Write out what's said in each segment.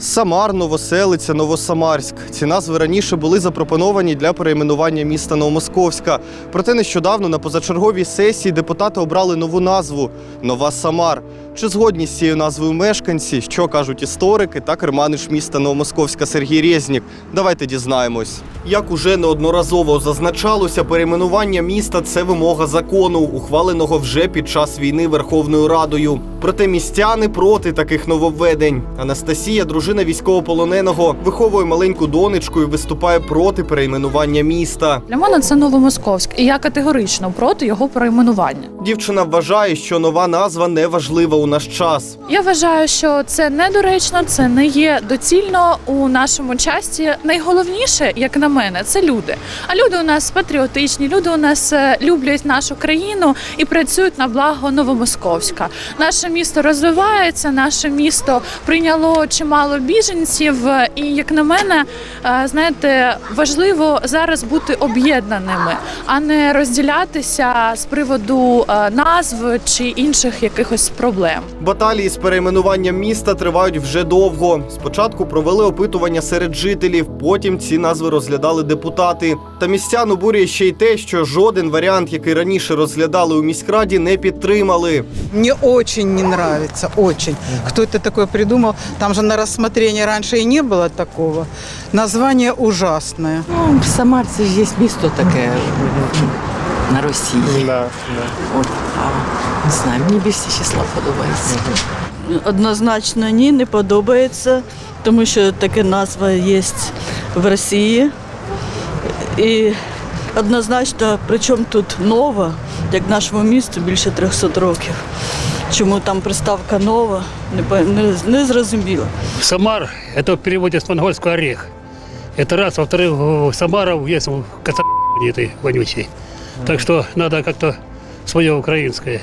Самар, Новоселиця, Новосамарськ. Ці назви раніше були запропоновані для перейменування міста Новомосковська. Проте нещодавно на позачерговій сесії депутати обрали нову назву Нова Самар. Чи згодні з цією назвою мешканці? Що кажуть історики та керманич міста Новомосковська Сергій Резнік? Давайте дізнаємось. Як уже неодноразово зазначалося, перейменування міста це вимога закону, ухваленого вже під час війни Верховною Радою. Проте містяни проти таких нововведень. Анастасія, дружина військовополоненого, виховує маленьку донечку і виступає проти перейменування міста. Для мене це Новомосковськ, і я категорично проти його перейменування. Дівчина вважає, що нова назва не важлива у наш час. Я вважаю, що це недоречно, це не є доцільно у нашому часі. Найголовніше, як на мене, це люди. А люди у нас патріотичні, люди у нас е, люблять нашу країну і працюють на благо Новомосковська. Наше місто розвивається, наше місто прийняло чимало біженців. е, І як на мене, е, знаєте, важливо зараз бути об'єднаними, а не розділятися з приводу назв чи інших якихось проблем. Баталії з перейменуванням міста тривають вже довго. Спочатку провели опитування серед жителів, потім ці назви розглядали депутати. Та містян обурює ще й те, що жоден варіант, який раніше розглядали у міськраді, не підтримали. Мне очень не нравится, очень. Кто это такое придумал? Там же на рассмотрение раньше и не было такого. Название ужасное. Ну, Самар це ж є місто таке на Росії. От, а, не знаю, мені більше числа подобається. Однозначно ні, не подобається, тому що така назва є в Росії. І однозначно, причому тут нова, як нашому місту більше 300 років. Чому там приставка нова, не, по- не, не зрозуміло. Самар – это в переводе с монгольского орех. Это раз. Во-вторых, у Самаров есть кота этой вонючий. Так что надо как-то свое украинское.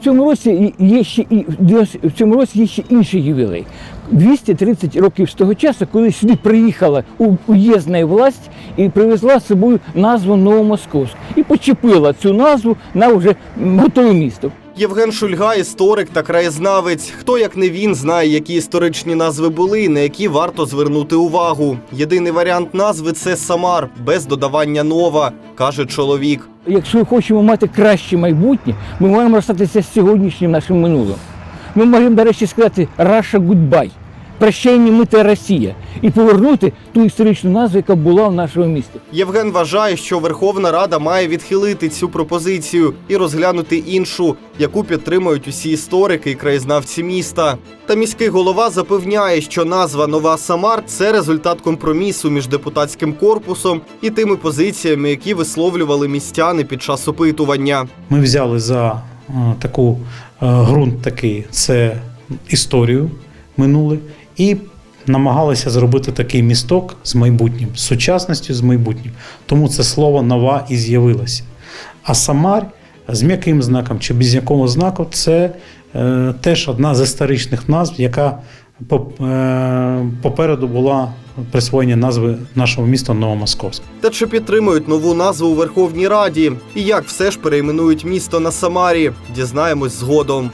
В цьому році є ще і в цьому році є ще інший ювілей. 230 років з того часу, коли сюди приїхала уєзна власть і привезла з собою назву Новомосковськ і почепила цю назву на вже готове місто. Євген Шульга, історик та краєзнавець. Хто як не він знає, які історичні назви були і на які варто звернути увагу. Єдиний варіант назви це Самар без додавання нова, каже чоловік. Якщо хочемо мати краще майбутнє, ми маємо розстатися з сьогоднішнім нашим минулим. Ми можемо, до речі, сказати Раша Гудбай. Прощання мити Росія і повернути ту історичну назву, яка була в нашому місті. Євген вважає, що Верховна Рада має відхилити цю пропозицію і розглянути іншу, яку підтримують усі історики і краєзнавці міста. Та міський голова запевняє, що назва Нова Самар це результат компромісу між депутатським корпусом і тими позиціями, які висловлювали містяни під час опитування. Ми взяли за е, таку е, ґрунт такий це історію минуле і намагалися зробити такий місток з майбутнім, з сучасністю з майбутнім. Тому це слово нова і з'явилося. А Самар з м'яким знаком чи без якого знаку це е, теж одна з історичних назв, яка е, попереду була присвоєння назви нашого міста Новомосковськ. Та чи підтримують нову назву у Верховній Раді? І як все ж перейменують місто на Самарі? Дізнаємось згодом.